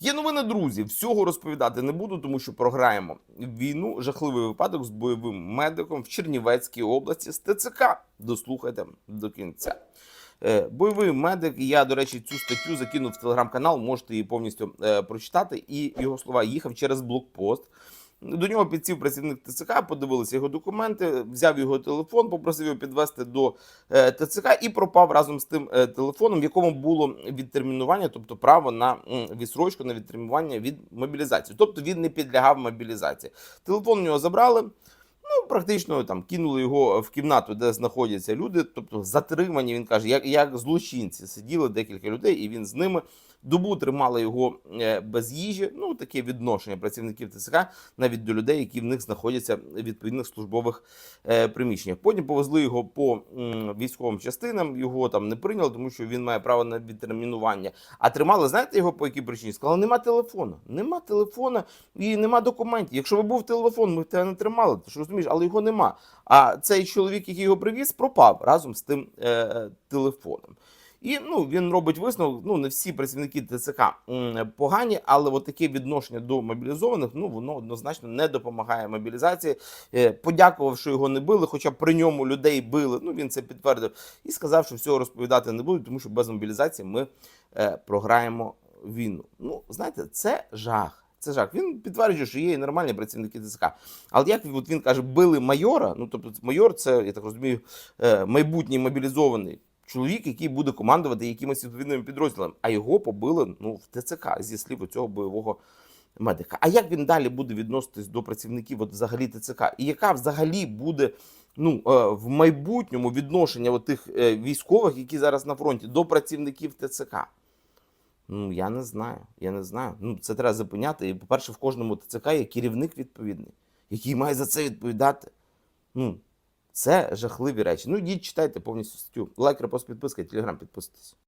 Є новини, друзі. Всього розповідати не буду, тому що програємо війну. Жахливий випадок з бойовим медиком в Чернівецькій області з ТЦК. Дослухайте до кінця. Е, Бойовий медик. Я, до речі, цю статтю закинув в телеграм-канал. Можете її повністю е, прочитати. І його слова їхав через блокпост. До нього підсів працівник ТЦК, подивилися його документи, взяв його телефон, попросив його підвести до е, ТЦК і пропав разом з тим е, телефоном, в якому було відтермінування, тобто право на відсрочку на відтермінування від мобілізації. Тобто він не підлягав мобілізації. Телефон у нього забрали. Ну, практично там кинули його в кімнату, де знаходяться люди. Тобто затримані, він каже, як, як злочинці сиділи декілька людей, і він з ними добу тримали його е, без їжі. Ну, таке відношення працівників ТЦК навіть до людей, які в них знаходяться в відповідних службових е, приміщеннях. Потім повезли його по військовим частинам. Його там не прийняли, тому що він має право на відтермінування. А тримали, знаєте його по якій причині? Сказали, нема телефону. Нема телефона і нема документів. Якщо би був телефон, ми б тебе не тримали. Ти ж розумієш, але його нема. А цей чоловік, який його привіз, пропав разом з тим е, телефоном. І ну він робить висновок. Ну не всі працівники ТЦК погані, але от таке відношення до мобілізованих, ну воно однозначно не допомагає мобілізації. Е, подякував, що його не били, хоча при ньому людей били. Ну він це підтвердив і сказав, що всього розповідати не буде, тому що без мобілізації ми е, програємо війну. Ну знаєте, це жах. Це жах. Він підтверджує, що є і нормальні працівники ТЦК. Але як от він каже, били майора. Ну тобто, майор, це я так розумію, е, майбутній мобілізований чоловік, який буде командувати якимось відповідними підрозділами, а його побили ну, в ТЦК зі слів цього бойового медика. А як він далі буде відноситись до працівників от взагалі ТЦК? І яка взагалі буде ну, е, в майбутньому відношення от тих е, військових, які зараз на фронті, до працівників ТЦК? Ну, я не знаю. Я не знаю. Ну, це треба зупиняти. І, по-перше, в кожному ТЦК є керівник відповідний, який має за це відповідати. Ну, це жахливі речі. Ну, йдіть, читайте повністю статтю. Лайк, репост, підписка, телеграм підписуйтесь.